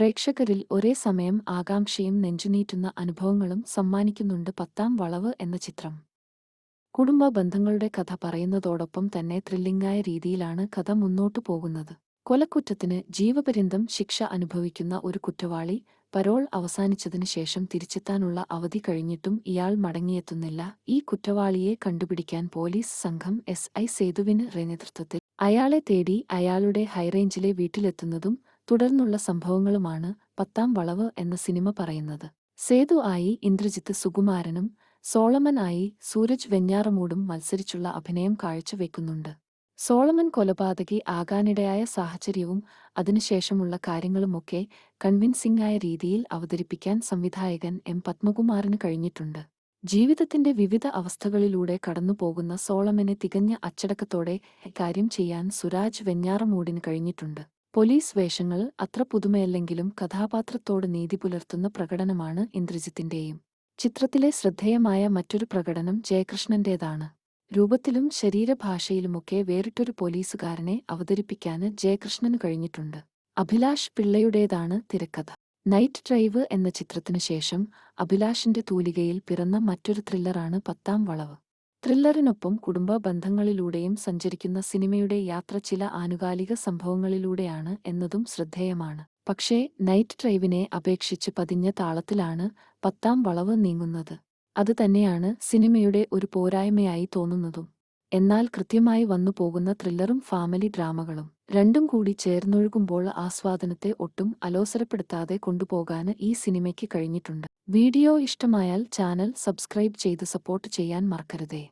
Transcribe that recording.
പ്രേക്ഷകരിൽ ഒരേ സമയം ആകാംക്ഷയും നെഞ്ചുനീറ്റുന്ന അനുഭവങ്ങളും സമ്മാനിക്കുന്നുണ്ട് പത്താം വളവ് എന്ന ചിത്രം. കുടുംബ ബന്ധങ്ങളുടെ കഥ പറയുന്നതോടൊപ്പം തന്നെ ത്രില്ലിംഗായ രീതിയിലാണ് കഥ മുന്നോട്ടു പോകുന്നത്. കൊലക്കുറ്റത്തിന് ജീവപര്യന്തം ശിക്ഷ അനുഭവിക്കുന്ന ഒരു കുറ്റവാളി പരോൾ അവസാനിച്ചതിനു ശേഷം തിരിച്ചെത്താനുള്ള അവധി കഴിഞ്ഞിട്ടും ഇയാൾ മടങ്ങിയെത്തുന്നില്ല. ഈ കുറ്റവാളിയെ കണ്ടുപിടിക്കാൻ പോലീസ് സംഘം എസ് ഐ സേതുവിന് നേതൃത്വത്തിൽ അയാളെ തേടി അയാളുടെ ഹൈറേഞ്ചിലെ വീട്ടിലെത്തുന്നതും തുടർന്നുള്ള സംഭവങ്ങളുമാണ് പത്താം വളവ് എന്ന സിനിമ പറയുന്നത്. സേതു ആയി ഇന്ദ്രജിത്ത് സുകുമാരനും സോളമൻ ആയി സൂരജ് വെഞ്ഞാറമൂടും മത്സരിച്ചുള്ള അഭിനയം കാഴ്ചവെക്കുന്നുണ്ട്. സോളമൻ കൊലപാതകി ആകാനിടയായ സാഹചര്യവും അതിനുശേഷമുള്ള കാര്യങ്ങളുമൊക്കെ കൺവിൻസിംഗായ രീതിയിൽ അവതരിപ്പിക്കാൻ സംവിധായകൻ എം പത്മകുമാറിന് കഴിഞ്ഞിട്ടുണ്ട്. ജീവിതത്തിന്റെ വിവിധ അവസ്ഥകളിലൂടെ കടന്നുപോകുന്ന സോളമനെ തികഞ്ഞ അച്ചടക്കത്തോടെ കാര്യം ചെയ്യാൻ സുരാജ് വെഞ്ഞാറമൂടിന് കഴിഞ്ഞിട്ടുണ്ട്. പോലീസ് വേഷങ്ങൾ അത്ര പുതുമയല്ലെങ്കിലും കഥാപാത്രത്തോട് നീതി പുലർത്തുന്ന പ്രകടനമാണ് ഇന്ദ്രജിത്തിന്റെയും. ചിത്രത്തിലെ ശ്രദ്ധേയമായ മറ്റൊരു പ്രകടനം ജയകൃഷ്ണന്റേതാണ്. രൂപത്തിലും ശരീരഭാഷയിലുമൊക്കെ വേറിട്ടൊരു പോലീസുകാരനെ അവതരിപ്പിക്കാന് ജയകൃഷ്ണന് കഴിഞ്ഞിട്ടുണ്ട്. അഭിലാഷ് പിള്ളയുടേതാണ് തിരക്കഥ. നൈറ്റ് ഡ്രൈവ് എന്ന ചിത്രത്തിനു ശേഷം അഭിലാഷിന്റെ തൂലികയിൽ പിറന്ന മറ്റൊരു ത്രില്ലറാണ് പത്താം വളവ്. ത്രില്ലറിനൊപ്പം കുടുംബ ബന്ധങ്ങളിലൂടെയും സഞ്ചരിക്കുന്ന സിനിമയുടെ യാത്ര ചില ആനുകാലിക സംഭവങ്ങളിലൂടെയാണ് എന്നതും ശ്രദ്ധേയമാണ്. പക്ഷേ നൈറ്റ് ഡ്രൈവിനെ അപേക്ഷിച്ച് പതിഞ്ഞ താളത്തിലാണ് പത്താം വളവ് നീങ്ങുന്നത്. അത് തന്നെയാണ് സിനിമയുടെ ഒരു പോരായ്മയായി തോന്നുന്നതും. എന്നാൽ കൃത്യമായി വന്നു പോകുന്ന ത്രില്ലറും ഫാമിലി ഡ്രാമകളും രണ്ടും കൂടി ചേർന്നൊഴുകുമ്പോൾ ആസ്വാദനത്തെ ഒട്ടും അലോസരപ്പെടുത്താതെ കൊണ്ടുപോകാന് ഈ സിനിമയ്ക്ക് കഴിഞ്ഞിട്ടുണ്ട്. വീഡിയോ ഇഷ്ടമായാൽ ചാനൽ സബ്സ്ക്രൈബ് ചെയ്ത് സപ്പോർട്ട് ചെയ്യാൻ മറക്കരുതേ.